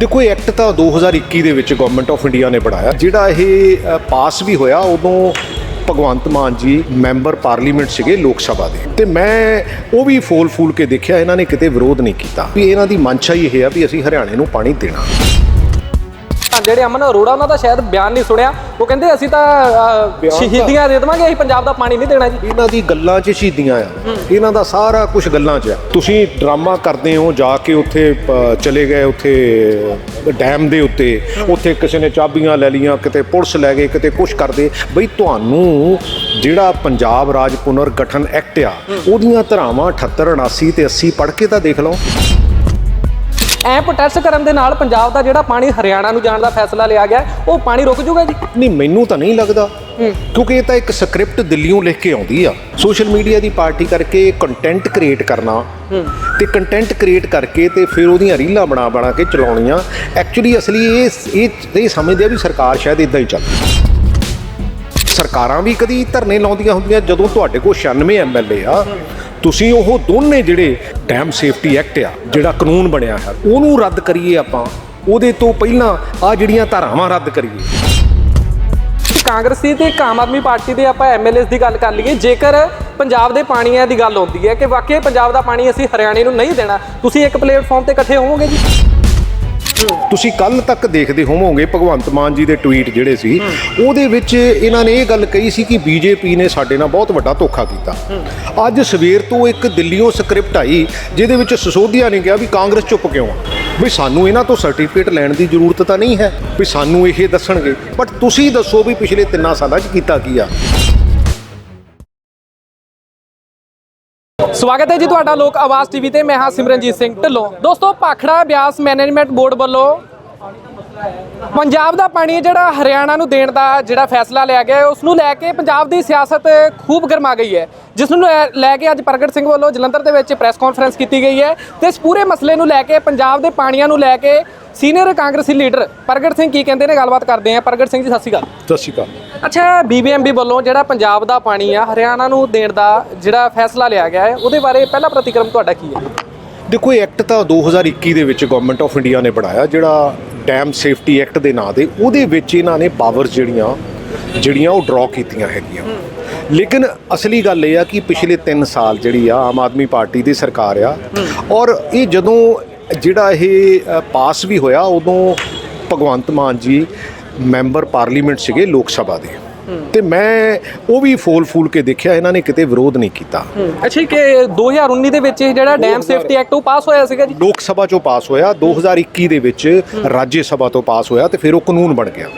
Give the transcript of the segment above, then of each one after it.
ਦੇਖੋ, ਇਹ ਐਕਟ ਤਾਂ 2021 ਦੇ ਵਿੱਚ ਗਵਰਨਮੈਂਟ ਆਫ ਇੰਡੀਆ ਨੇ ਬਣਾਇਆ। ਜਿਹੜਾ ਇਹ ਪਾਸ ਵੀ ਹੋਇਆ, ਉਦੋਂ ਭਗਵੰਤ ਮਾਨ ਜੀ ਮੈਂਬਰ ਪਾਰਲੀਮੈਂਟ ਸੀਗੇ ਲੋਕ ਸਭਾ ਦੇ। ਤੇ ਮੈਂ ਉਹ ਵੀ ਫੋਲ ਫੂਲ ਕੇ ਦੇਖਿਆ, ਇਹਨਾਂ ਨੇ ਕਿਤੇ ਵਿਰੋਧ ਨਹੀਂ ਕੀਤਾ। ਵੀ ਇਹਨਾਂ ਦੀ ਮਨਸ਼ਾ ਹੀ ਇਹ ਆ ਵੀ ਅਸੀਂ ਹਰਿਆਣੇ ਨੂੰ ਪਾਣੀ ਦੇਣਾ। ਜਿਹੜੇ ਅਮਨ ਅਰੋੜਾ ਉਹਨਾਂ ਦਾ ਸ਼ਾਇਦ ਬਿਆਨ ਨਹੀਂ ਸੁਣਿਆ। ਉਹ ਕਹਿੰਦੇ ਅਸੀਂ ਤਾਂ ਸ਼ਹੀਦੀਆਂ ਦੇ ਦੇਵਾਂਗੇ ਅਸੀਂ ਪੰਜਾਬ ਦਾ ਪਾਣੀ ਨਹੀਂ ਦੇਣਾ ਜੀ। ਇਹਨਾਂ ਦੀ ਗੱਲਾਂ 'ਚ ਸ਼ਹੀਦੀਆਂ ਆ। ਇਹਨਾਂ ਦਾ ਸਾਰਾ ਕੁਝ ਗੱਲਾਂ 'ਚ ਆ। ਤੁਸੀਂ ਡਰਾਮਾ ਕਰਦੇ ਹੋ ਜਾ ਕੇ ਉੱਥੇ ਅ, ਚਲੇ ਗਏ ਉੱਥੇ ਡੈਮ ਦੇ ਉੱਤੇ। ਉੱਥੇ ਕਿਸੇ ਨੇ ਚਾਬੀਆਂ ਲੈ ਲੀਆਂ ਕਿਤੇ ਪੁਲਿਸ ਲੈ ਗਏ ਕਿਤੇ ਕੁਝ ਕਰਦੇ। ਬਈ ਤੁਹਾਨੂੰ ਜਿਹੜਾ ਪੰਜਾਬ ਰਾਜ ਪੁਨਰ ਗਠਨ ਐਕਟ ਆ ਉਹਦੀਆਂ ਧਰਾਵਾਂ 78 79 ਤੇ 80 ਪੜ੍ਹ ਕੇ ਤਾਂ ਦੇਖ ਲਓ। ਐ ਪ੍ਰੋਟੈਸਟ ਕਰਨ ਦੇ ਨਾਲ ਪੰਜਾਬ ਦਾ ਜਿਹੜਾ ਪਾਣੀ ਹਰਿਆਣਾ ਨੂੰ ਜਾਣ ਦਾ ਫੈਸਲਾ ਲਿਆ ਗਿਆ ਉਹ ਪਾਣੀ ਰੁਕ ਜੂਗਾ ਜੀ? ਨਹੀਂ ਮੈਨੂੰ ਤਾਂ ਨਹੀਂ ਲੱਗਦਾ। ਕਿਉਂਕਿ ਇਹ ਤਾਂ ਇੱਕ ਸਕ੍ਰਿਪਟ ਦਿੱਲੀੋਂ ਲਿਖ ਕੇ ਆਉਂਦੀ ਆ। ਸੋਸ਼ਲ ਮੀਡੀਆ ਦੀ ਪਾਰਟੀ ਕਰਕੇ ਕੰਟੈਂਟ ਕ੍ਰੀਏਟ ਕਰਨਾ। ਤੇ ਕੰਟੈਂਟ ਕ੍ਰੀਏਟ ਕਰਕੇ ਤੇ ਫਿਰ ਉਹਦੀਆਂ ਰੀਲਾਂ ਬਣਾ ਬਣਾ ਕੇ ਚਲਾਉਣੀਆਂ। ਐਕਚੁਅਲੀ ਅਸਲੀ ਇਹ ਇਹ ਇਹ ਸਮਝਦੇ ਆ ਵੀ ਸਰਕਾਰ ਸ਼ਾਇਦ ਇਦਾਂ ਹੀ ਚੱਲਦੀ ਸਰਕਾਰਾਂ ਵੀ ਕਦੀ ਧਰਨੇ ਲਾਉਂਦੀਆਂ ਹੁੰਦੀਆਂ ਜਦੋਂ ਤੁਹਾਡੇ ਕੋਲ 96 ਐਮਐਲਏ ਆ ਤੁਸੀਂ ਉਹ ਦੋਨੇ ਜਿਹੜੇ ਡੈਮ ਸੇਫਟੀ ਐਕਟ ਆ, ਜਿਹੜਾ ਕਾਨੂੰਨ ਬਣਿਆ ਹੈ, ਉਹਨੂੰ ਰੱਦ ਕਰੀਏ ਆਪਾਂ। ਉਹਦੇ ਤੋਂ ਪਹਿਲਾਂ ਆ ਜਿਹੜੀਆਂ ਧਾਰਾਵਾਂ ਰੱਦ ਕਰੀਏ। ਕਾਂਗਰਸੀ ਤੇ ਆਮ ਆਦਮੀ ਪਾਰਟੀ ਦੇ ਆਪਾਂ ਐਮਐਲਏਸ ਦੀ ਗੱਲ ਕਰ ਲਈਏ, ਜੇਕਰ ਪੰਜਾਬ ਦੇ ਪਾਣੀਆਂ ਦੀ ਗੱਲ ਆਉਂਦੀ ਹੈ ਕਿ ਵਾਕਈ ਪੰਜਾਬ ਦਾ ਪਾਣੀ ਅਸੀਂ ਹਰਿਆਣੇ ਨੂੰ ਨਹੀਂ ਦੇਣਾ, ਤੁਸੀਂ ਇੱਕ ਪਲੇਟਫਾਰਮ ਤੇ ਇਕੱਠੇ ਹੋਵੋਗੇ ਜੀ? ਤੁਸੀਂ ਕੱਲ ਤੱਕ ਦੇਖਦੇ ਹੋਵੋਗੇ, ਭਗਵੰਤ ਮਾਨ ਜੀ ਦੇ ਟਵੀਟ ਜਿਹੜੇ ਸੀ, ਉਹਦੇ ਵਿੱਚ ਇਹਨਾਂ ਨੇ ਇਹ ਗੱਲ ਕਹੀ ਸੀ ਕਿ ਬੀਜੇਪੀ ਨੇ ਸਾਡੇ ਨਾਲ ਬਹੁਤ ਵੱਡਾ ਧੋਖਾ ਕੀਤਾ। ਅੱਜ ਸਵੇਰ ਤੋਂ ਇੱਕ ਦਿੱਲੀੋਂ ਸਕ੍ਰਿਪਟ ਆਈ, ਜਿਹਦੇ ਵਿੱਚ ਸਸੋਦੀਆ ਨੇ ਕਿਹਾ ਵੀ ਕਾਂਗਰਸ ਚੁੱਪ ਕਿਉਂ ਆ? ਵੀ ਸਾਨੂੰ ਇਹਨਾਂ ਤੋਂ ਸਰਟੀਫਿਕੇਟ ਲੈਣ ਦੀ ਜ਼ਰੂਰਤ ਤਾਂ ਨਹੀਂ ਹੈ, ਵੀ ਸਾਨੂੰ ਇਹ ਦੱਸਣਗੇ। ਬਟ ਤੁਸੀਂ ਦੱਸੋ ਵੀ ਪਿਛਲੇ 3 ਸਾਲਾਂ 'ਚ ਕੀਤਾ ਕੀ ਆ? ਸਵਾਗਤ ਹੈ ਜੀ ਤੁਹਾਡਾ ਲੋਕ ਆਵਾਜ਼ ਟੀਵੀ ਤੇ। ਮੈਂ ਹਾਂ ਸਿਮਰਨਜੀਤ ਸਿੰਘ ਢਿੱਲੋਂ। ਦੋਸਤੋ ਭਾਖੜਾ ਬਿਆਸ ਮੈਨੇਜਮੈਂਟ ਬੋਰਡ ਵੱਲੋਂ ਪੰਜਾਬ ਦਾ ਪਾਣੀ ਜਿਹੜਾ ਹਰਿਆਣਾ ਨੂੰ ਦੇਣ ਦਾ ਜਿਹੜਾ ਫੈਸਲਾ ਲਿਆ ਗਿਆ ਉਸ ਨੂੰ ਲੈ ਕੇ ਪੰਜਾਬ ਦੀ ਸਿਆਸਤ ਖੂਬ ਗਰਮਾ ਗਈ ਹੈ। ਜਿਸ ਨੂੰ ਲੈ- ਕੇ ਅੱਜ ਪ੍ਰਗਟ ਸਿੰਘ ਵੱਲੋਂ ਜਲੰਧਰ ਦੇ ਵਿੱਚ ਪ੍ਰੈਸ ਕਾਨਫਰੰਸ ਕੀਤੀ ਗਈ ਹੈ ਤੇ ਇਸ ਪੂਰੇ ਮਸਲੇ ਨੂੰ ਲੈ ਕੇ ਪੰਜਾਬ ਦੇ ਪਾਣੀਆਂ ਨੂੰ ਲੈ ਕੇ ਸੀਨੀਅਰ ਕਾਂਗਰਸੀ ਲੀਡਰ ਪ੍ਰਗਟ ਸਿੰਘ ਕੀ ਕਹਿੰਦੇ ਨੇ ਗੱਲਬਾਤ ਕਰਦੇ ਹਾਂ। ਪ੍ਰਗਟ ਸਿੰਘ ਜੀ ਸਤਿ ਸ਼੍ਰੀ ਅਕਾਲ। ਸਤਿ ਸ਼੍ਰੀ ਅਕਾਲ। ਅੱਛਾ ਬੀਬੀਐਮਬੀ ਵੱਲੋਂ ਜਿਹੜਾ ਪੰਜਾਬ ਦਾ ਪਾਣੀ ਆ ਹਰਿਆਣਾ ਨੂੰ ਦੇਣ ਦਾ ਜਿਹੜਾ ਫੈਸਲਾ ਲਿਆ ਗਿਆ ਹੈ ਉਹਦੇ ਬਾਰੇ ਪਹਿਲਾ ਪ੍ਰਤੀਕਰਮ ਤੁਹਾਡਾ ਕੀ ਹੈ? ਦੇਖੋ ਇਹ ਐਕਟ ਤਾਂ 2021 ਦੇ ਵਿੱਚ ਗਵਰਨਮੈਂਟ ਆਫ ਇੰਡੀਆ ਨੇ ਬਣਾਇਆ ਜਿਹੜਾ ਡੈਮ ਸੇਫਟੀ ਐਕਟ ਦੇ ਨਾਂ ਦੇ ਉਹਦੇ ਵਿੱਚ ਇਹਨਾਂ ਨੇ ਪਾਵਰਸ ਜਿਹੜੀਆਂ ਜਿਹੜੀਆਂ ਉਹ ਡਰਾ ਕੀਤੀਆਂ ਹੈਗੀਆਂ। ਲੇਕਿਨ ਅਸਲੀ ਗੱਲ ਇਹ ਆ ਕਿ ਪਿਛਲੇ 3 ਸਾਲ ਜਿਹੜੀ ਆ ਆਮ ਆਦਮੀ ਪਾਰਟੀ ਦੀ ਸਰਕਾਰ ਆ, ਔਰ ਇਹ ਜਦੋਂ ਜਿਹੜਾ ਇਹ ਪਾਸ ਵੀ ਹੋਇਆ, ਉਦੋਂ ਭਗਵੰਤ ਮਾਨ ਜੀ ਮੈਂਬਰ ਪਾਰਲੀਮੈਂਟ ਸੀਗੇ ਲੋਕ ਸਭਾ ਦੇ। ਤੇ ਮੈਂ ਉਹ ਵੀ ਫੋਲ ਫੂਲ ਕੇ ਦੇਖਿਆ ਇਹਨਾਂ ਨੇ ਕਿਤੇ ਵਿਰੋਧ ਨਹੀਂ ਕੀਤਾ। ਅੱਛਾ ਕਿ 2019 ਦੇ ਵਿੱਚ ਇਹ ਜਿਹੜਾ ਡੈਮ ਸੇਫਟੀ ਐਕਟ ਉਹ ਪਾਸ ਹੋਇਆ ਸੀਗਾ ਜੀ? ਲੋਕ ਸਭਾ ਚੋਂ ਪਾਸ ਹੋਇਆ 2021 ਦੇ ਵਿੱਚ ਰਾਜ ਸਭਾ ਤੋਂ ਪਾਸ ਹੋਇਆ ਤੇ ਫਿਰ ਉਹ ਕਾਨੂੰਨ ਬਣ ਗਿਆ।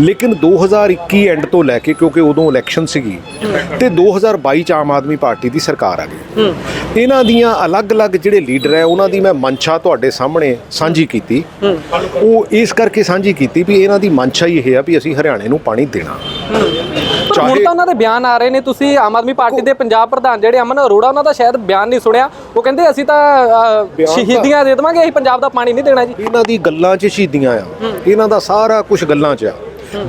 ਲੇਕਿਨ 2021 ਐਂਡ ਤੋਂ ਲੈ ਕੇ ਕਿਉਂਕਿ ਉਦੋਂ ਇਲੈਕਸ਼ਨ ਸੀਗੀ ਤੇ 2022 ਚ ਆਮ ਆਦਮੀ ਪਾਰਟੀ ਦੀ ਸਰਕਾਰ ਆ ਗਈ। ਇਹਨਾਂ ਦੀਆਂ ਅਲੱਗ-ਅਲੱਗ ਜਿਹੜੇ ਲੀਡਰ ਹੈ ਉਹਨਾਂ ਦੀ ਮੈਂ ਮਨਸ਼ਾ ਤੁਹਾਡੇ ਸਾਹਮਣੇ ਸਾਂਝੀ ਕੀਤੀ। ਉਹ ਇਸ ਕਰਕੇ ਸਾਂਝੀ ਕੀਤੀ ਵੀ ਇਹਨਾਂ ਦੀ ਮਨਸ਼ਾ ਹੀ ਇਹ ਆ ਵੀ ਅਸੀਂ ਹਰਿਆਣੇ ਨੂੰ ਪਾਣੀ ਦੇਣਾ। ਪਰ ਹੁਣ ਤਾਂ ਉਹਨਾਂ ਦੇ ਬਿਆਨ ਆ ਰਹੇ ਨੇ ਤੁਸੀਂ ਆਮ ਆਦਮੀ ਪਾਰਟੀ ਦੇ ਪੰਜਾਬ ਪ੍ਰਧਾਨ ਜਿਹੜੇ ਅਮਨ ਅਰੋੜਾ ਉਹਨਾਂ ਦਾ ਸ਼ਾਇਦ ਬਿਆਨ ਨਹੀਂ ਸੁਣਿਆ। ਉਹ ਕਹਿੰਦੇ ਅਸੀਂ ਤਾਂ ਅ, ਬਿਆਨ ਤਾਂ- ਸ਼ਹੀਦੀਆਂ ਦੇ ਦੇਵਾਂਗੇ ਅਸੀਂ ਪੰਜਾਬ ਦਾ ਪਾਣੀ ਨਹੀਂ ਦੇਣਾ ਜੀ। ਇਹਨਾਂ ਦੀ ਗੱਲਾਂ 'ਚ ਸ਼ਹੀਦੀਆਂ ਆ। ਇਹਨਾਂ ਦਾ ਸਾਰਾ ਕੁਝ ਗੱਲਾਂ 'ਚ ਆ।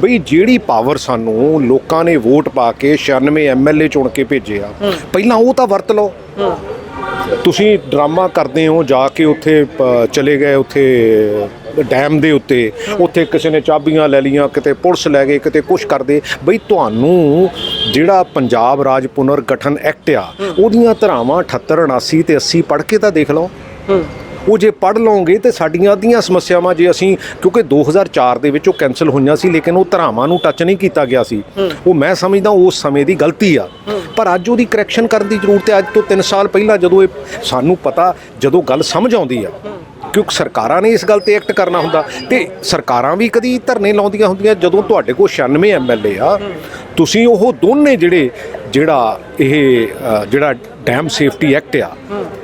ਬਈ ਜਿਹੜੀ ਪਾਵਰ ਸਾਨੂੰ ਲੋਕਾਂ ਨੇ ਵੋਟ ਪਾ ਕੇ 96 ਐਮਐਲਏ ਚੁਣ ਕੇ ਭੇਜੇ ਆ ਪਹਿਲਾਂ ਉਹ ਤਾਂ ਵਰਤ ਲਓ। ਤੁਸੀਂ ਡਰਾਮਾ ਕਰਦੇ ਹੋ ਜਾ ਕੇ ਉੱਥੇ ਚਲੇ ਗਏ ਉੱਥੇ ਡੈਮ ਦੇ ਉੱਤੇ ਉੱਥੇ ਕਿਸੇ ਨੇ ਚਾਬੀਆਂ ਲੈ ਲੀਆਂ ਕਿਤੇ ਪੁਲਿਸ ਲੈ ਗਏ ਕਿਤੇ ਕੁਝ ਕਰਦੇ। ਬਈ ਤੁਹਾਨੂੰ ਜਿਹੜਾ ਪੰਜਾਬ ਰਾਜ ਪੁਨਰ ਗਠਨ ਐਕਟ ਆ ਉਹਦੀਆਂ ਧਰਾਵਾਂ 78 79 ਤੇ 80 ਪੜ੍ਹ ਕੇ ਤਾਂ ਦੇਖ ਲਓ। ਉਹ ਜੇ ਪੜ੍ਹ ਲਓਗੇ ਤੇ ਸਾਡੀਆਂ ਅੱਧੀਆਂ ਸਮੱਸਿਆਵਾਂ ਜੇ ਅਸੀਂ ਕਿਉਂਕਿ 2004 ਦੇ ਵਿੱਚ ਉਹ ਕੈਨਸਲ ਹੋਈਆਂ ਸੀ ਲੇਕਿਨ ਉਹ ਧਰਾਵਾਂ ਨੂੰ ਟੱਚ ਨਹੀਂ ਕੀਤਾ ਗਿਆ ਸੀ। ਉਹ ਮੈਂ ਸਮਝਦਾ ਉਸ ਸਮੇਂ ਦੀ ਗਲਤੀ ਆ। ਪਰ ਅੱਜ ਉਹਦੀ ਕਰੈਕਸ਼ਨ ਕਰਨ ਦੀ ਜ਼ਰੂਰਤ ਹੈ ਅੱਜ ਤੋਂ 3 ਸਾਲ ਪਹਿਲਾਂ ਜਦੋਂ ਇਹ ਸਾਨੂੰ ਪਤਾ ਜਦੋਂ ਗੱਲ ਸਮਝ ਆਉਂਦੀ ਆ। ਕਿਉਂਕਿ ਸਰਕਾਰਾਂ ਨੇ ਇਸ ਗੱਲ ਤੇ ਐਕਟ ਕਰਨਾ ਹੁੰਦਾ ਤੇ ਸਰਕਾਰਾਂ ਵੀ ਕਦੀ ਧਰਨੇ ਲਾਉਂਦੀਆਂ ਹੁੰਦੀਆਂ, ਜਦੋਂ ਤੁਹਾਡੇ ਕੋਲ 96 ਐਮਐਲਏ ਆ, ਤੁਸੀਂ ਉਹ ਦੋਨੇ ਜਿਹੜੇ, ਜਿਹੜਾ ਇਹ ਜਿਹੜਾ ਡੈਮ ਸੇਫਟੀ ਐਕਟ ਆ,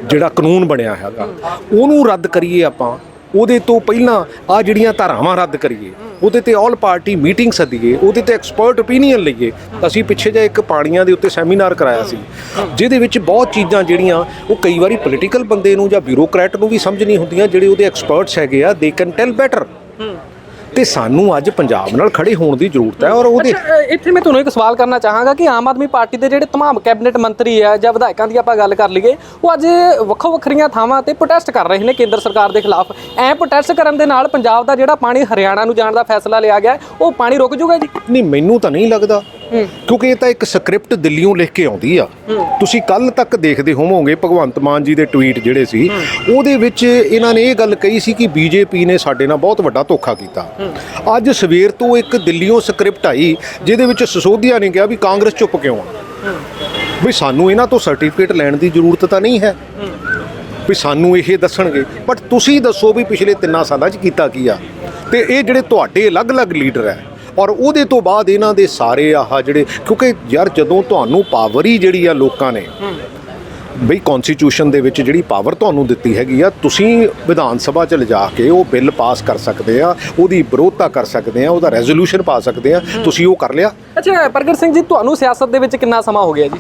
ਜਿਹੜਾ ਕਾਨੂੰਨ ਬਣਿਆ ਹੈਗਾ, ਉਹਨੂੰ ਰੱਦ ਕਰੀਏ ਆਪਾਂ, ਉਹਦੇ ਤੋਂ ਪਹਿਲਾਂ ਆ ਜਿਹੜੀਆਂ ਧਾਰਾਵਾਂ ਰੱਦ ਕਰੀਏ ਉਹਦੇ ਤੇ ਆਲ ਪਾਰਟੀ ਮੀਟਿੰਗ ਸੱਦੀਏ, ਉਹਦੇ ਤੇ ਐਕਸਪਰਟ ਓਪੀਨੀਅਨ ਲਈਏ, ਅਸੀਂ ਪਿੱਛੇ ਜਿਹਾ ਇੱਕ ਪਾਣੀਆਂ ਦੇ ਉੱਤੇ ਸੈਮੀਨਾਰ ਕਰਾਇਆ ਸੀ। ਜਿਹਦੇ ਵਿੱਚ ਬਹੁਤ ਚੀਜ਼ਾਂ ਜਿਹੜੀਆਂ, ਉਹ ਕਈ ਵਾਰੀ ਪੋਲੀਟੀਕਲ ਬੰਦੇ ਨੂੰ ਜਾਂ ਬਿਊਰੋਕਰੈਟ ਨੂੰ ਵੀ ਸਮਝ ਨਹੀਂ ਹੁੰਦੀਆਂ, ਜਿਹੜੇ ਉਹਦੇ ਐਕਸਪਰਟਸ ਹੈਗੇ ਆ ਦੇ ਕੈਨ ਟੈਲ ਬੈਟਰ ਤੇ ਸਾਨੂੰ ਅੱਜ ਪੰਜਾਬ ਨਾਲ ਖੜੇ ਹੋਣ ਦੀ ਜ਼ਰੂਰਤ ਹੈ ਔਰ ਉਹਦੇ ਇੱਥੇ ਮੈਂ ਤੁਹਾਨੂੰ ਇੱਕ ਸਵਾਲ ਕਰਨਾ ਚਾਹਾਂਗਾ ਕਿ ਆਮ ਆਦਮੀ ਪਾਰਟੀ ਦੇ ਜਿਹੜੇ ਤਮਾਮ ਕੈਬਨਿਟ ਮੰਤਰੀ ਆ ਜਾਂ ਵਿਧਾਇਕਾਂ ਦੀ ਆਪਾਂ ਗੱਲ ਕਰ ਲਈਏ ਉਹ ਅੱਜ ਵੱਖੋ ਵੱਖਰੀਆਂ ਥਾਵਾਂ ਤੇ ਪ੍ਰੋਟੈਸਟ ਕਰ ਰਹੇ ਨੇ ਕੇਂਦਰ ਸਰਕਾਰ ਦੇ ਖਿਲਾਫ। ਐ ਪ੍ਰੋਟੈਸਟ ਕਰਨ ਦੇ ਨਾਲ ਪੰਜਾਬ ਦਾ ਜਿਹੜਾ ਪਾਣੀ ਹਰਿਆਣਾ ਨੂੰ ਜਾਣ ਦਾ ਫੈਸਲਾ ਲਿਆ ਗਿਆ ਉਹ ਪਾਣੀ ਰੁਕ ਜੂਗਾ ਜੀ? ਨਹੀਂ ਮੈਨੂੰ ਤਾਂ ਨਹੀਂ ਲੱਗਦਾ। ਕਿਉਂਕਿ ਇਹ ਤਾਂ ਇੱਕ ਸਕ੍ਰਿਪਟ ਦਿੱਲੀੋਂ ਲਿਖ ਕੇ ਆਉਂਦੀ ਆ। ਤੁਸੀਂ ਕੱਲ ਤੱਕ ਦੇਖਦੇ ਹੋਵੋਗੇ ਭਗਵੰਤ ਮਾਨ ਜੀ ਦੇ ਟਵੀਟ ਜਿਹੜੇ ਸੀ ਉਹਦੇ ਵਿੱਚ ਇਹਨਾਂ ਨੇ ਇਹ ਗੱਲ ਕਹੀ ਸੀ ਕਿ ਬੀਜੇਪੀ ਨੇ ਸਾਡੇ ਨਾਲ ਬਹੁਤ ਵੱਡਾ ਧੋਖਾ ਕੀਤਾ। ਅੱਜ ਸਵੇਰ ਤੋਂ ਇੱਕ ਦਿੱਲੀੋਂ ਸਕ੍ਰਿਪਟ ਆਈ, ਜਿਹਦੇ ਵਿੱਚ ਸਸੋਦੀਆ ਨੇ ਕਿਹਾ ਵੀ ਕਾਂਗਰਸ ਚੁੱਪ ਕਿਉਂ ਆ? ਵੀ ਸਾਨੂੰ ਇਹਨਾਂ ਤੋਂ ਸਰਟੀਫਿਕੇਟ ਲੈਣ ਦੀ ਜ਼ਰੂਰਤ ਤਾਂ ਨਹੀਂ ਹੈ। ਵੀ ਸਾਨੂੰ ਇਹ ਦੱਸਣਗੇ। ਬਟ ਤੁਸੀਂ ਦੱਸੋ ਵੀ ਪਿਛਲੇ 3 ਸਾਲਾਂ 'ਚ ਕੀਤਾ ਕੀ ਆ? ਤੇ ਇਹ ਜਿਹੜੇ ਤੁਹਾਡੇ ਅਲੱਗ-ਅਲੱਗ ਲੀਡਰ ਹੈ, ਔਰ ਉਹਦੇ ਤੋਂ ਬਾਅਦ ਇਹਨਾਂ ਦੇ ਸਾਰੇ ਆਹ ਜਿਹੜੇ ਕਿਉਂਕਿ ਯਾਰ ਜਦੋਂ ਤੁਹਾਨੂੰ ਪਾਵਰ ਹੀ ਜਿਹੜੀ ਆ ਲੋਕਾਂ ਨੇ ਬਈ ਕਨਸਟੀਟਿਊਸ਼ਨ ਦੇ ਵਿੱਚ ਜਿਹੜੀ ਪਾਵਰ ਤੁਹਾਨੂੰ ਦਿੱਤੀ ਹੈਗੀ ਆ ਤੁਸੀਂ ਵਿਧਾਨ ਸਭਾ ਚ ਲਿਜਾ ਕੇ ਉਹ ਬਿੱਲ ਪਾਸ ਕਰ ਸਕਦੇ ਆ ਉਹਦੀ ਵਿਰੋਧਤਾ ਕਰ ਸਕਦੇ ਆ ਉਹਦਾ ਰੈਜ਼ੋਲੂਸ਼ਨ ਪਾ ਸਕਦੇ ਆ ਤੁਸੀਂ ਉਹ ਕਰ ਲਿਆ? ਅੱਛਾ ਪ੍ਰਗਟ ਸਿੰਘ ਜੀ ਤੁਹਾਨੂੰ ਸਿਆਸਤ ਦੇ ਵਿੱਚ ਕਿੰਨਾ ਸਮਾਂ ਹੋ ਗਿਆ ਜੀ?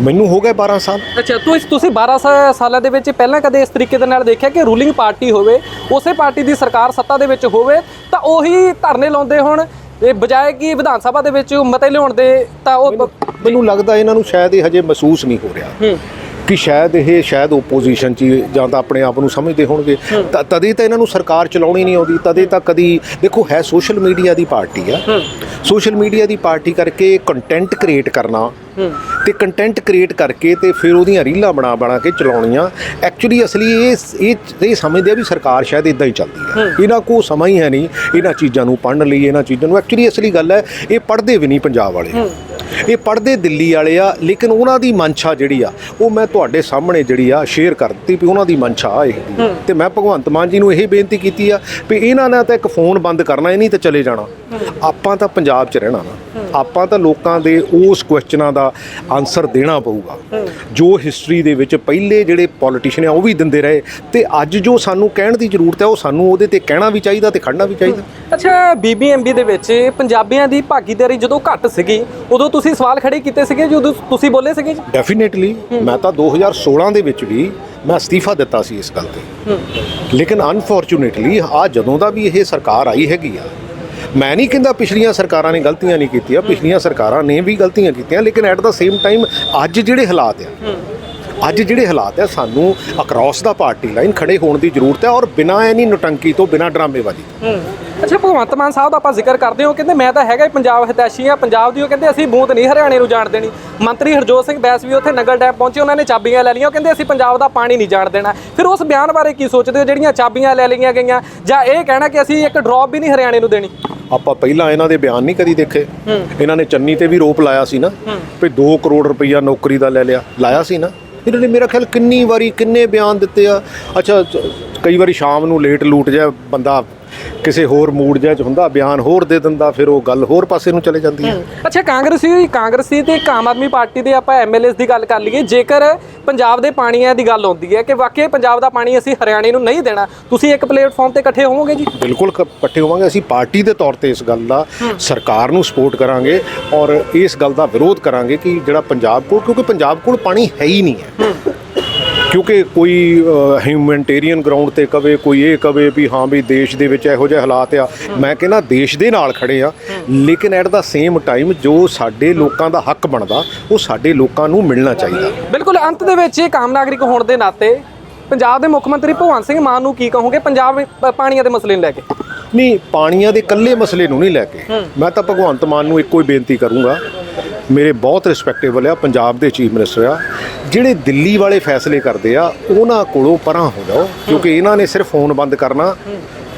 ਮੈਨੂੰ ਹੋ ਗਏ 12 ਸਾਲ। ਅੱਛਾ ਤੁਸੀਂ ਤੁਸੀਂ 12 ਸਾ- ਸਾਲਾਂ ਦੇ ਵਿੱਚ ਪਹਿਲਾਂ ਕਦੇ ਇਸ ਤਰੀਕੇ ਦੇ ਨਾਲ ਦੇਖਿਆ ਕਿ ਰੂਲਿੰਗ ਪਾਰਟੀ ਹੋਵੇ ਉਸੇ ਪਾਰਟੀ ਦੀ ਸਰਕਾਰ ਸੱਤਾ ਦੇ ਵਿੱਚ ਹੋਵੇ ਤਾਂ ਉਹੀ ਧਰਨੇ ਲਾਉਂਦੇ ਹੋਣ ਇਹ ਬਜਾਏ ਕਿ ਵਿਧਾਨ ਸਭਾ ਦੇ ਵਿੱਚ ਮਤੇ ਲਿਆਉਣ ਦੇ ਤਾਂ ਉਹ ਮੈਨੂੰ ਲੱਗਦਾ ਇਹਨਾਂ ਨੂੰ ਸ਼ਾਇਦ ਇਹ ਹਜੇ ਮਹਿਸੂਸ ਨਹੀਂ ਹੋ ਰਿਹਾ। ਹੂੰ। ਕਿ ਸ਼ਾਇਦ ਇਹ ਸ਼ਾਇਦ ਓਪੋਜੀਸ਼ਨ ਚ ਜਾਂ ਤਾਂ ਆਪਣੇ ਆਪ ਨੂੰ ਸਮਝਦੇ ਹੋਣਗੇ। ਤਾਂ ਤਦੇ ਤਾਂ ਇਹਨਾਂ ਨੂੰ ਸਰਕਾਰ ਚਲਾਉਣੀ ਨਹੀਂ ਆਉਂਦੀ ਤਦੇ ਤਾਂ ਕਦੀ ਦੇਖੋ ਹੈ ਸੋਸ਼ਲ ਮੀਡੀਆ ਦੀ ਪਾਰਟੀ ਆ। ਸੋਸ਼ਲ ਮੀਡੀਆ ਦੀ ਪਾਰਟੀ ਕਰਕੇ ਕੰਟੈਂਟ ਕ੍ਰੀਏਟ ਕਰਨਾ। ਤੇ ਕੰਟੈਂਟ ਕ੍ਰੀਏਟ ਕਰਕੇ ਤੇ ਫਿਰ ਉਹਦੀਆਂ ਰੀਲਾਂ ਬਣਾ ਬਣਾ ਕੇ ਚਲਾਉਣੀਆਂ। ਐਕਚੁਅਲੀ ਅਸਲੀ ਇਹ ਇਹ ਇਹ ਸਮਝਦੇ ਆ ਵੀ ਸਰਕਾਰ ਸ਼ਾਇਦ ਇਦਾਂ ਹੀ ਚੱਲਦੀ ਹੈ। ਇਹਨਾਂ ਕੋ ਸਮਾਂ ਹੀ ਹੈ ਨਹੀਂ। ਇਹਨਾਂ ਚੀਜ਼ਾਂ ਨੂੰ ਪੜਨ ਲਈ ਇਹਨਾਂ ਚੀਜ਼ਾਂ ਨੂੰ ਐਕਚੁਅਲੀ ਅਸਲੀ ਗੱਲ ਹੈ ਇਹ ਪੜ੍ਹਦੇ ਵੀ ਨਹੀਂ ਪੰਜਾਬ ਵਾਲੇ। ਇਹ ਪੜ੍ਹਦੇ ਦਿੱਲੀ ਵਾਲੇ ਆ ਲੇਕਿਨ ਉਹਨਾਂ ਦੀ ਮਨਸ਼ਾ ਜਿਹੜੀ ਆ ਉਹ ਮੈਂ ਤੁਹਾਡੇ ਸਾਹਮਣੇ ਜਿਹੜੀ ਆ ਸ਼ੇਅਰ ਕਰ ਦਿੱਤੀ ਵੀ ਉਹਨਾਂ ਦੀ ਮਨਸ਼ਾ ਆ ਇਹ। ਤੇ ਮੈਂ ਭਗਵੰਤ ਮਾਨ ਜੀ ਨੂੰ ਇਹ ਬੇਨਤੀ ਕੀਤੀ ਆ ਵੀ ਇਹਨਾਂ ਨੇ ਤਾਂ ਇੱਕ ਫੋਨ ਬੰਦ ਕਰਨਾ ਇਹ ਨਹੀਂ ਤਾਂ ਚਲੇ ਜਾਣਾ। ਆਪਾਂ ਤਾਂ ਪੰਜਾਬ 'ਚ ਰਹਿਣਾ ਨਾ। ਆਪਾਂ ਤਾਂ ਲੋਕਾਂ ਦੇ ਉਸ ਕੁਐਸਚਨਾਂ ਦਾ ਆਨਸਰ ਦੇਣਾ ਪਊਗਾ। ਜੋ ਹਿਸਟਰੀ ਦੇ ਵਿੱਚ ਪਹਿਲੇ ਜਿਹੜੇ ਪੋਲੀਟੀਸ਼ੀਅਨ ਆ ਉਹ ਵੀ ਦਿੰਦੇ ਰਹੇ ਤੇ ਅੱਜ ਜੋ ਸਾਨੂੰ ਕਹਿਣ ਦੀ ਜ਼ਰੂਰਤ ਹੈ ਉਹ ਸਾਨੂੰ ਉਹਦੇ ਤੇ ਕਹਿਣਾ ਵੀ ਚਾਹੀਦਾ ਤੇ ਖੜਨਾ ਵੀ ਚਾਹੀਦਾ। ਅੱਛਾ ਬੀਬੀਐਮਬੀ ਦੇ ਵਿੱਚ ਪੰਜਾਬੀਆਂ ਦੀ ਭਾਗੀਦਾਰੀ ਜਦੋਂ ਘੱਟ ਸੀਗੀ ਉਦੋਂ ਤੁਸੀਂ ਸਵਾਲ ਖੜੇ ਕੀਤੇ ਸੀਗੇ ਜਦੋਂ ਤੁਸੀਂ ਬੋਲੇ ਸੀਗੇ ਜੀ? ਡੈਫੀਨੇਟਲੀ ਮੈਂ ਤਾਂ 2016 ਦੇ ਵਿੱਚ ਵੀ ਮੈਂ ਅਸਤੀਫਾ ਦਿੱਤਾ ਸੀ ਇਸ ਗੱਲ ਤੇ। ਲੇਕਿਨ ਅਨਫੋਰਚੂਨੇਟਲੀ ਆ ਜਦੋਂ ਦਾ ਵੀ ਇਹ ਸਰਕਾਰ ਆਈ ਹੈਗੀ ਆ ਮੈਂ ਨਹੀਂ ਕਹਿੰਦਾ ਪਿਛਲੀਆਂ ਸਰਕਾਰਾਂ ਨੇ ਗਲਤੀਆਂ ਨਹੀਂ ਕੀਤੀਆਂ, ਪਿਛਲੀਆਂ ਸਰਕਾਰਾਂ ਨੇ ਵੀ ਗਲਤੀਆਂ ਕੀਤੀਆਂ, ਲੇਕਿਨ ਐਟ ਦਾ ਸੇਮ ਟਾਈਮ ਅੱਜ ਜਿਹੜੇ ਹਾਲਾਤ ਆ ਅੱਜ ਜਿਹੜੇ ਹਾਲਾਤ ਆ ਸਾਨੂੰ ਅਕ੍ਰੋਸ ਦਾ ਪਾਰਟੀ ਲਾਈਨ ਖੜੇ ਹੋਣ ਦੀ ਜ਼ਰੂਰਤ ਹੈ ਔਰ ਬਿਨਾਂ ਐਨੀ ਨੁਟੰਕੀ ਤੋਂ ਬਿਨਾਂ ਡਰਾਮੇਬਾਜ਼ੀ ਅੱਛਾ ਭਗਵੰਤ ਮਾਨ ਸਾਹਿਬ ਦਾ ਆਪਾਂ ਜ਼ਿਕਰ ਕਰਦੇ ਹਾਂ। ਕਹਿੰਦੇ ਮੈਂ ਤਾਂ ਹੈਗਾ ਹੀ ਪੰਜਾਬ ਹਿਤੈਸ਼ੀ ਆ ਪੰਜਾਬ ਦੀ ਉਹ ਕਹਿੰਦੇ ਅਸੀਂ ਬੂੰਦ ਨਹੀਂ ਹਰਿਆਣੇ ਨੂੰ ਜਾਣ ਦੇਣੀ। ਮੰਤਰੀ ਹਰਜੋਤ ਸਿੰਘ ਬੈਸ ਵੀ ਉੱਥੇ ਨਗਰ ਡੈਮ ਪਹੁੰਚੇ। ਉਹਨਾਂ ਨੇ ਚਾਬੀਆਂ ਲੈ ਲਈਆਂ। ਉਹ ਕਹਿੰਦੇ ਅਸੀਂ ਪੰਜਾਬ ਦਾ ਪਾਣੀ ਨਹੀਂ ਜਾਣ ਦੇਣਾ। ਫਿਰ ਉਸ ਬਿਆਨ ਬਾਰੇ ਕੀ ਸੋਚਦੇ ਹੋ? ਜਿਹੜੀਆਂ ਚਾਬੀਆਂ ਲੈ ਲਈਆਂ ਗਈਆਂ। ਜਾਂ ਇਹ ਕਹਿਣਾ ਕਿ ਅਸੀਂ ਇੱਕ ਡ੍ਰੌਪ ਵੀ ਨਹੀਂ ਹਰਿਆਣੇ ਨੂੰ ਦੇਣੀ? ਆਪਾਂ ਪਹਿਲਾਂ ਇਹਨਾਂ ਦੇ ਬਿਆਨ ਨਹੀਂ ਕਦੀ ਦੇਖੇ। ਇਹਨਾਂ ਨੇ ਚੰਨੀ ਤੇ ਵੀ ਰੋਪ ਲਾਇਆ ਸੀ ਨਾ ਵੀ 2 ਕਰੋੜ ਰੁਪਈਆ ਨੌਕਰੀ ਦਾ ਲੈ ਲਿਆ। ਲਾਇਆ ਸੀ ਨਾ। ਇਹਨਾਂ ਨੇ ਮੇਰਾ ਖਿਆਲ ਕਿੰਨੀ ਵਾਰੀ ਕਿੰਨੇ ਬਿਆਨ ਦਿੱਤੇ ਆ। ਅੱਛਾ, ਕਈ ਵਾਰੀ ਸ਼ਾਮ ਨੂੰ ਲੇਟ ਲੂਟ ਜਾ ਬੰਦਾ ਕਿਸੇ ਹੋਰ ਮੂਡ ਜਿਹਾ ਚ ਹੁੰਦਾ, ਬਿਆਨ ਹੋਰ ਦੇ ਦਿੰਦਾ, ਫਿਰ ਉਹ ਗੱਲ ਹੋਰ ਪਾਸੇ ਨੂੰ ਚਲੇ ਜਾਂਦੀ ਹੈ ਅੱਛਾ, ਕਾਂਗਰਸੀ ਕਾਂਗਰਸੀ ਤੇ ਇੱਕ ਆਮ ਆਦਮੀ ਪਾਰਟੀ ਦੇ ਆਪਾਂ ਐਮਐਲਏਸ ਦੀ ਗੱਲ ਕਰ ਲਈਏ, ਜੇਕਰ ਪੰਜਾਬ ਦੇ ਪਾਣੀਆਂ ਦੀ ਗੱਲ ਆਉਂਦੀ ਹੈ ਕਿ ਵਾਕਈ ਪੰਜਾਬ ਦਾ ਪਾਣੀ ਅਸੀਂ ਹਰਿਆਣੇ ਨੂੰ ਨਹੀਂ ਦੇਣਾ। ਤੁਸੀਂ ਇੱਕ ਪਲੇਟਫਾਰਮ ਤੇ ਇਕੱਠੇ ਹੋਵੋਗੇ ਜੀ? ਬਿਲਕੁਲ ਇਕੱਠੇ ਹੋਵਾਂਗੇ। ਅਸੀਂ ਪਾਰਟੀ ਦੇ ਤੌਰ ਤੇ ਇਸ ਗੱਲ ਦਾ ਸਰਕਾਰ ਨੂੰ ਸਪੋਰਟ ਕਰਾਂਗੇ ਔਰ ਇਸ ਗੱਲ ਦਾ ਵਿਰੋਧ ਕਰਾਂਗੇ ਕਿ ਜਿਹੜਾ ਪੰਜਾਬ ਕੋਲ ਕਿਉਂਕਿ ਪੰਜਾਬ ਕੋਲ ਪਾਣੀ ਹੈ ਹੀ ਨਹੀਂ ਹੈ। ਕਿਉਂਕਿ ਕੋਈ ਹਿਊਮੈਨਿਟੇਰੀਅਨ ਗਰਾਊਂਡ ਤੇ ਕਵੇ ਕੋਈ ਇਹ ਕਵੇ ਵੀ ਹਾਂ ਵੀ ਦੇਸ਼ ਦੇ ਵਿੱਚ ਇਹੋ ਜਿਹੇ ਹਾਲਾਤ ਆ। ਮੈਂ ਕਹਿੰਦਾ ਦੇਸ਼ ਦੇ ਨਾਲ ਖੜੇ ਆ ਲੇਕਿਨ ਐਟ ਦਾ ਸੇਮ ਟਾਈਮ ਜੋ ਸਾਡੇ ਲੋਕਾਂ ਦਾ ਹੱਕ ਬਣਦਾ ਉਹ ਸਾਡੇ ਲੋਕਾਂ ਨੂੰ ਮਿਲਣਾ ਚਾਹੀਦਾ। ਬਿਲਕੁਲ ਅੰਤ ਦੇ ਵਿੱਚ ਇੱਕ ਆਮ ਨਾਗਰਿਕ ਹੋਣ ਦੇ ਨਾਤੇ ਪੰਜਾਬ ਦੇ ਮੁੱਖ ਮੰਤਰੀ ਭਗਵੰਤ ਸਿੰਘ ਮਾਨ ਨੂੰ ਕੀ ਕਹੋਗੇ? ਪੰਜਾਬ ਪਾਣੀਆਂ ਦੇ ਮਸਲੇ ਨੂੰ ਲੈ ਕੇ। ਨਹੀਂ ਪਾਣੀਆਂ ਦੇ ਕੱਲੇ ਮਸਲੇ ਨੂੰ ਨਹੀਂ ਲੈ ਕੇ। ਮੈਂ ਤਾਂ ਭਗਵੰਤ ਮਾਨ ਨੂੰ ਇੱਕੋ ਹੀ ਬੇਨਤੀ ਕਰੂੰਗਾ ਮੇਰੇ ਬਹੁਤ ਰਿਸਪੈਕਟੇਬਲ ਆ, ਪੰਜਾਬ ਦੇ ਚੀਫ ਮਿਨਿਸਟਰ ਆ, ਜਿਹੜੇ ਦਿੱਲੀ ਵਾਲੇ ਫੈਸਲੇ ਕਰਦੇ ਆ, ਉਹਨਾਂ ਕੋਲੋਂ ਪਰਾਂ ਹੋ ਜਾਓ, ਕਿਉਂਕਿ ਇਹਨਾਂ ਨੇ ਸਿਰਫ ਫੋਨ ਬੰਦ ਕਰਨਾ,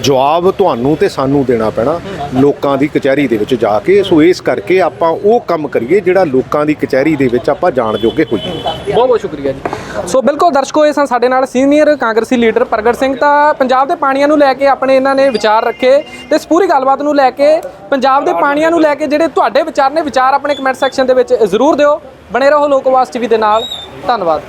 ਜਵਾਬ ਤੁਹਾਨੂੰ ਤੇ ਸਾਨੂੰ ਦੇਣਾ ਪੈਣਾ, ਲੋਕਾਂ ਦੀ ਕਚਹਿਰੀ ਦੇ ਵਿੱਚ ਜਾ ਕੇ, ਸੋ ਇਸ ਕਰਕੇ ਆਪਾਂ ਉਹ ਕੰਮ ਕਰੀਏ ਜਿਹੜਾ ਲੋਕਾਂ ਦੀ ਕਚਹਿਰੀ ਦੇ ਵਿੱਚ ਆਪਾਂ ਜਾਣ ਜੋਗੇ ਹੋਈਏ। ਬਹੁਤ ਬਹੁਤ ਸ਼ੁਕਰੀਆ ਜੀ। ਸੋ ਬਿਲਕੁਲ ਦਰਸ਼ਕੋ, ਇਹ ਸਨ ਸਾਡੇ ਨਾਲ ਸੀਨੀਅਰ ਕਾਂਗਰਸੀ ਲੀਡਰ ਪ੍ਰਗਟ ਸਿੰਘ। ਤਾਂ ਪੰਜਾਬ ਦੇ ਪਾਣੀਆਂ ਨੂੰ ਲੈ ਕੇ ਆਪਣੇ ਇਹਨਾਂ ਨੇ ਵਿਚਾਰ ਰੱਖੇ ਤੇ ਇਸ ਪੂਰੀ ਗੱਲਬਾਤ ਨੂੰ ਲੈ ਕੇ ਪੰਜਾਬ ਦੇ ਪਾਣੀਆਂ ਨੂੰ ਲੈ ਕੇ ਜਿਹੜੇ ਤੁਹਾਡੇ ਵਿਚਾਰ ਨੇ, ਵਿਚਾਰ ਆਪਣੇ ਕਮੈਂਟ ਸੈਕਸ਼ਨ ਦੇ ਵਿੱਚ ਜ਼ਰੂਰ ਦਿਓ। ਬਣੇ ਰਹੋ ਲੋਕਵਾਸ ਟੀਵੀ ਦੇ ਨਾਲ। ਧੰਨਵਾਦ।